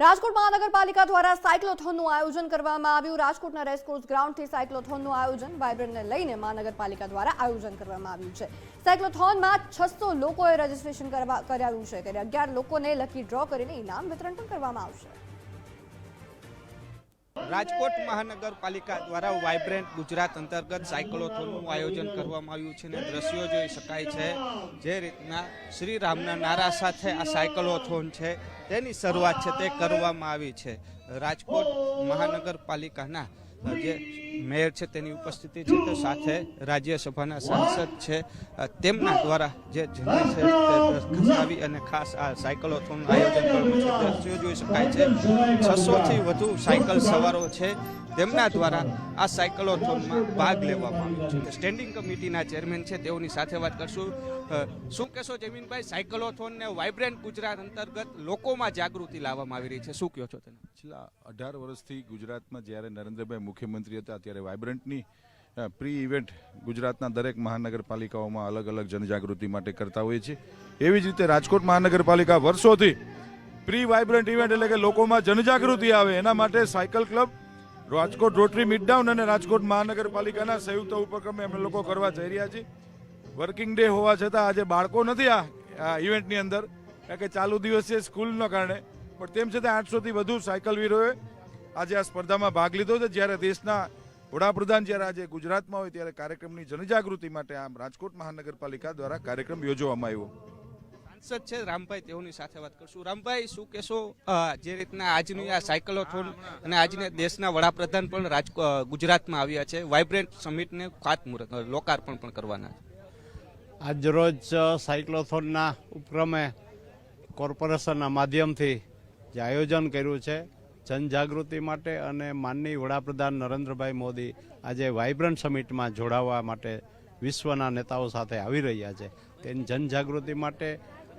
રાજકોટ મહાનગરપાલિકા દ્વારા સાયક્લોથોનનું આયોજન કરવામાં આવ્યું. રાજકોટના રેસકોર્સ ગ્રાઉન્ડથી સાયક્લોથોનનું આયોજન વાયબ્રન્ટને લઈને મહાનગરપાલિકા દ્વારા આયોજન કરવામાં આવ્યું છે. સાયક્લોથોનમાં છસો લોકોએ રજીસ્ટ્રેશન કરવા કરાવ્યું છે. ત્યારે અગિયાર લોકોને લકી ડ્રો કરીને ઇનામ વિતરણ પણ કરવામાં આવશે. રાજકોટ મહાનગરપાલિકા દ્વારા વાઇબ્રન્ટ ગુજરાત અંતર્ગત સાયકલોથોનનું આયોજન કરવામાં આવ્યું છે અને દ્રશ્યો જોઈ શકાય છે જે રીતના શ્રી રામના નારા સાથે આ સાયકલોથોન છે, તેની શરૂઆત છે તે કરવામાં આવી છે. રાજકોટ મહાનગરપાલિકાના જે મેયર છે તેની ઉપસ્થિતિ છે તો સાથે રાજ્યસભાના સાંસદ છે. તેમના દ્વારા જે ઝંડી છે તે અને ખાસ આ સાયકલોથોનનું આયોજન જોઈ શકાય છે. છસોથી વધુ સાયકલ સવારો છે. તેમના દ્વારા આ સાયકલોથોનમાં ભાગ લેવામાં આવ્યો છે. સ્ટેન્ડિંગ કમિટીના ચેરમેન છે તેઓની સાથે વાત કરશું. શું કહેશો જમીનભાઈ, સાયકલોથોનને વાઇબ્રન્ટ ગુજરાત અંતર્ગત લોકોમાં જાગૃતિ લાવવામાં આવી રહી છે? શું કહો છો તેને? છેલ્લા અઢાર વર્ષથી ગુજરાતમાં જ્યારે નરેન્દ્રભાઈ મુખ્યમંત્રી હતા ત્યારે વાયબ્રન્ટની પ્રી ઇવેન્ટ ગુજરાતના દરેક મહાનગરપાલિકાઓમાં અલગ અલગ જનજાગૃતિ માટે કરતા હોઈએ છીએ. એવી જ રીતે રાજકોટ મહાનગરપાલિકા વર્ષોથી પ્રી વાઇબ્રન્ટ ઇવેન્ટ એટલે કે લોકોમાં જનજાગૃતિ આવે, એના માટે cycle club, Rajkot rotary midtown અને રાજકોટ મહાનગરપાલિકાના સંયુક્ત ઉપક્રમે અમે લોકો કરવા જઈ રહ્યા છીએ. વર્કિંગ ડે હોવા છતાં આજે બાળકો નથી આ ઇવેન્ટની અંદર. કારણ કે ચાલુ દિવસ છે સ્કૂલના કારણે, પણ તેમ છતાં આઠસોથી વધુ સાયકલ વીરોએ આજે આ સ્પર્ધામાં ભાગ લીધો છે. જ્યારે દેશના વડાપ્રધાન જ્યારે આજે ગુજરાતમાં હોય ત્યારે કાર્યક્રમની જનજાગૃતિ માટે આમ રાજકોટ મહાનગરપાલિકા દ્વારા કાર્યક્રમ યોજવામાં આવ્યો. સાંસદ છે રામભાઈ તેઓની સાથે વાત કરશું. રામભાઈ શું કહેશો જે રીતના આજની આ સાયકલોથોન અને આજને દેશના વડાપ્રધાન પણ રાજ ગુજરાતમાં આવ્યા છે. વાઇબ્રન્ટ સમિટને ખાતમુહૂર્ત લોકાર્પણ પણ કરવાના છે. આજરોજ સાયક્લોથોનના ઉપક્રમે કોર્પોરેશનના માધ્યમથી જે આયોજન કર્યું છે જનજાગૃતિ માટે અને માનનીય વડાપ્રધાન નરેન્દ્રભાઈ મોદી આજે વાઇબ્રન્ટ સમિટમાં જોડાવા માટે વિશ્વના નેતાઓ સાથે આવી રહ્યા છે. તેની જનજાગૃતિ માટે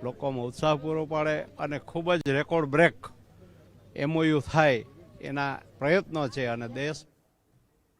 લોકોમાં ઉત્સાહ પૂરો પાડે અને ખૂબ જ રેકોર્ડ બ્રેક એમઓયુ થાય એના પ્રયત્નો છે અને દેશ